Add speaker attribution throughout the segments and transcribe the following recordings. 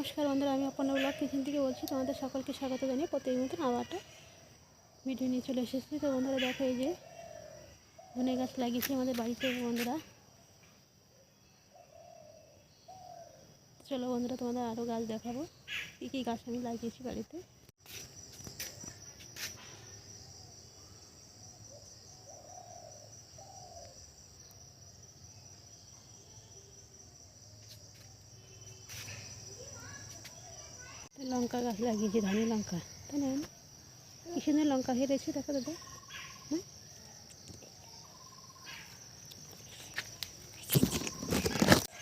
Speaker 1: নমস্কার বন্ধুরা, আমি অপর্ণা ব্লগ কিচেন থেকে বলছি। তোমাদের সকলকে স্বাগত জানিয়ে প্রত্যেক মতন আবার একটা ভিডিও নিয়ে চলে এসেছি। তো বন্ধুরা, দেখো এই যে ধনে গাছ লাগিয়েছি আমাদের বাড়িতে বন্ধুরা। চলো বন্ধুরা, তোমাদের আরও গাছ দেখাবো। কী কী গাছ আমি লাগিয়েছি বাড়িতে? লঙ্কা গাছ লাগিয়েছি, ধানি লঙ্কা। তাই না? কি সুন্দর লঙ্কা হেরেছে? দেখো দাদা হ্যাঁ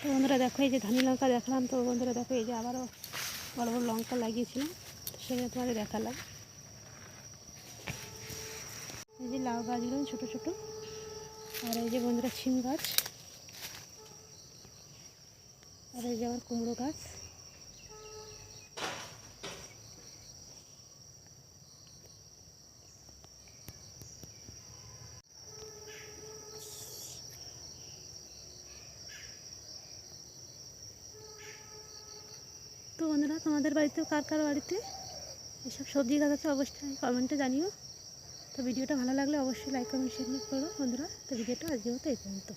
Speaker 1: তো বন্ধুরা, দেখো এই যে ধানি লঙ্কা দেখালাম তো, বন্ধুরা, দেখো এই যে আবারও বড় বড় লঙ্কা লাগিয়েছিলাম সেগুলো তোমাদের দেখালাম। এই যে লাউ গাছগুলো ছোটো ছোটো, আর এই যে বন্ধুরা ছিম গাছ, আর এই যে আমার কুমড়ো গাছ। তো বন্ধুরা, তোমাদের বাড়িতেও কার কার বাড়িতে এসব সবজি গাছ আছে অবশ্যই কমেন্টে জানিও। তো ভিডিওটা ভালো লাগলে অবশ্যই লাইক কমেন্ট শেয়ার করো বন্ধুরা। তো ভিডিওটা আজকে মতো এই পর্যন্ত।